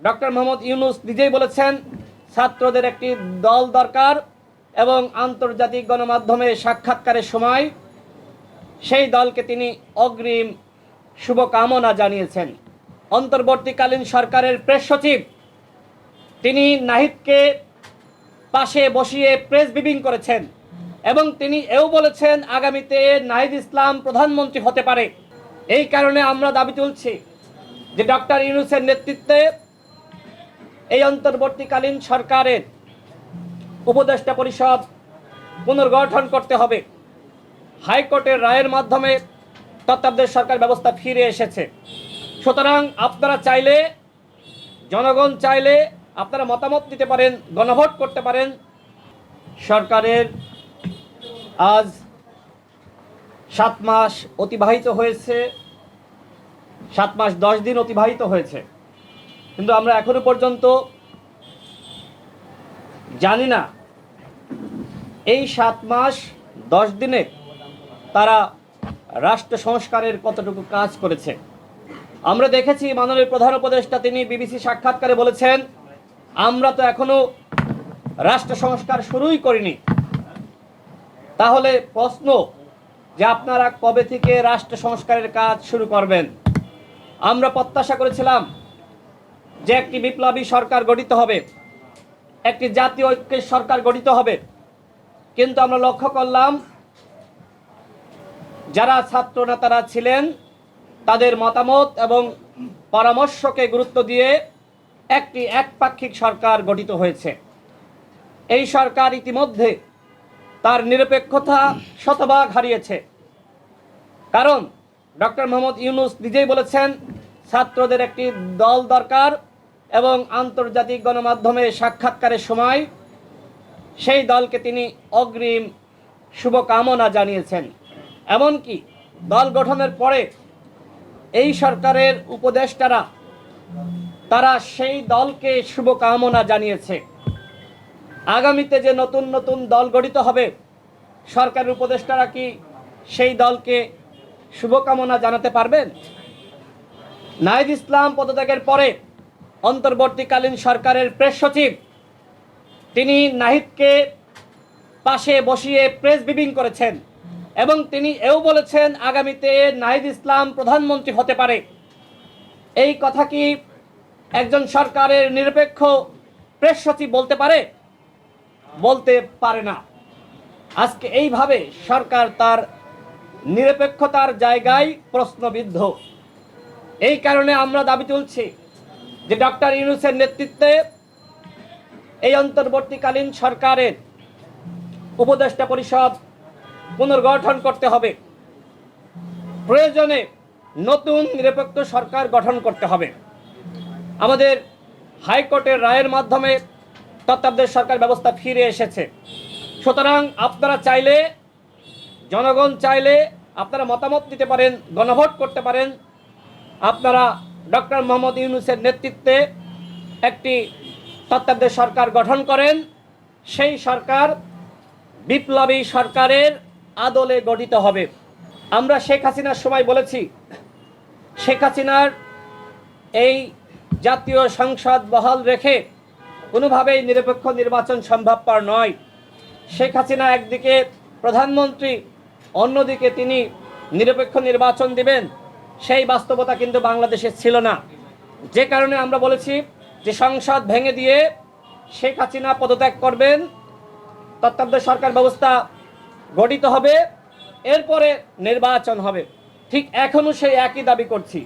Doctor Mohammad Yunus নিজেই বলেছেন, ছাত্রদের একটি দল দরকার এবং আন্তর্জাতিক গণমাধ্যমে সাক্ষাৎকারের সময় সেই দলকে তিনি অগ্রিম শুভকামনা জানিয়েছেন। অন্তর্বর্তীকালীন সরকারের প্রেস সচিব, তিনি নাহিদকে পাশে বসিয়ে প্রেস ব্রিফিং করেছেন এবং তিনি এও বলেছেন, আগামীতে নাহিদ ইসলাম প্রধানমন্ত্রী হতে পারে। এই কারণে আমরা দাবি তুলছি যে ডক্টর ইউনুসের নেতৃত্বে এই অন্তর্বর্তীকালীন সরকারের উপদেষ্টা পরিষদ পুনর্গঠন করতে হবে। হাইকোর্টের রায়ের মাধ্যমে তত্ত্বাবধায়ক সরকার ব্যবস্থা ফিরে এসেছে। সুতরাং আপনারা চাইলে, জনগণ চাইলে আপনারা মতামত দিতে পারেন, গণভোট করতে পারেন। সরকারের আজ সাত মাস অতিবাহিত হয়েছে। সাত মাস দশ দিন অতিবাহিত হয়েছে। কিন্তু আমরা এখনও পর্যন্ত জানি না এই সাত মাস, দশ দিনে তারা রাষ্ট্র সংস্কারের কতটুকু কাজ করেছে। আমরা দেখেছি মাননীয় প্রধান উপদেষ্টা তিনি বিবিসি সাক্ষাৎকারে বলেছেন, আমরা তো এখনও রাষ্ট্র সংস্কার শুরুই করিনি। তাহলে প্রশ্ন যে আপনারা কবে থেকে রাষ্ট্র সংস্কারের কাজ শুরু করবেন? আমরা প্রত্যাশা করেছিলাম যে একটি বিপ্লবী সরকার গঠিত হবে, একটি জাতীয় ঐক্যের সরকার গঠিত হবে। কিন্তু আমরা লক্ষ্য করলাম, যারা ছাত্র নেতারা ছিলেন, তাদের মতামত এবং পরামর্শকে গুরুত্ব দিয়ে একটি একপাক্ষিক সরকার গঠিত হয়েছে। এই সরকার ইতিমধ্যে তার নিরপেক্ষতা শতভাগ হারিয়েছে। কারণ, ডক্টর মোহাম্মদ ইউনুস নিজেই বলেছেন, ছাত্রদের একটি দল দরকার এবং আন্তর্জাতিক গণমাধ্যমে সাক্ষাৎকারের সময় সেই দলকে তিনি অগ্রিম শুভকামনা জানিয়েছেন। এমনকি দল গঠনের পরে এই সরকারের উপদেষ্টারা, তারা সেই দলকে শুভকামনা জানিয়েছে। আগামীতে যে নতুন নতুন দল গঠিত হবে, সরকারের উপদেষ্টারা কি সেই দলকে শুভকামনা জানাতে পারবেন? নাহিদ ইসলাম পদত্যাগের পরে অন্তর্বর্তীকালীন সরকারের প্রেস সচিব। তিনি নাহিদকে পাশে বসিয়ে প্রেস ব্রিফিং করেছেন এবং তিনি এও বলেছেন, আগামীতে নাহিদ ইসলাম প্রধানমন্ত্রী হতে পারে। এই কথা কি একজন সরকারের নিরপেক্ষ প্রেস সচিব বলতে পারে? বলতে পারে না। আজকে এইভাবে সরকার তার নিরপেক্ষতার জায়গায় প্রশ্নবিদ্ধ। এই কারণে আমরা দাবি তুলছি যে ডক্টর ইউনুসের নেতৃত্বে এই অন্তর্বর্তীকালীন সরকারের উপদেষ্টা পরিষদ পুনর্গঠন করতে হবে। প্রয়োজনে নতুন নিরপেক্ষ সরকার গঠন করতে হবে। আমাদের হাইকোর্টের রায়ের মাধ্যমে তত্ত্বাবধায়ক সরকার ব্যবস্থা ফিরে এসেছে। সুতরাং আপনারা চাইলে, জনগণ চাইলে আপনারা মতামত দিতে পারেন, গণভোট করতে পারেন। আপনারা ডক্টর মোহাম্মদ ইউনুসের নেতৃত্বে একটি তত্ত্বাবধায়ক সরকার গঠন করেন। সেই সরকার বিপ্লবী সরকারের আদলে গঠিত হবে। আমরা শেখ হাসিনার সময় বলেছি, শেখ হাসিনার এই জাতীয় সংসদ বহাল রেখে কোনোভাবেই নিরপেক্ষ নির্বাচন সম্ভবপর নয়। শেখ হাসিনা একদিকে প্রধানমন্ত্রী, অন্যদিকে তিনি নিরপেক্ষ নির্বাচন দিবেন। সেই বাস্তবতা কিন্তু বাংলাদেশে ছিল না। যে কারণে আমরা বলেছি যে সংসদ ভেঙে দিয়ে শেখ হাসিনা পদত্যাগ করবেন, তত্ত্বাবধায়ক সরকার ব্যবস্থা গঠিত হবে, এরপরে নির্বাচন হবে। ঠিক এখনও সেই একই দাবি করছি।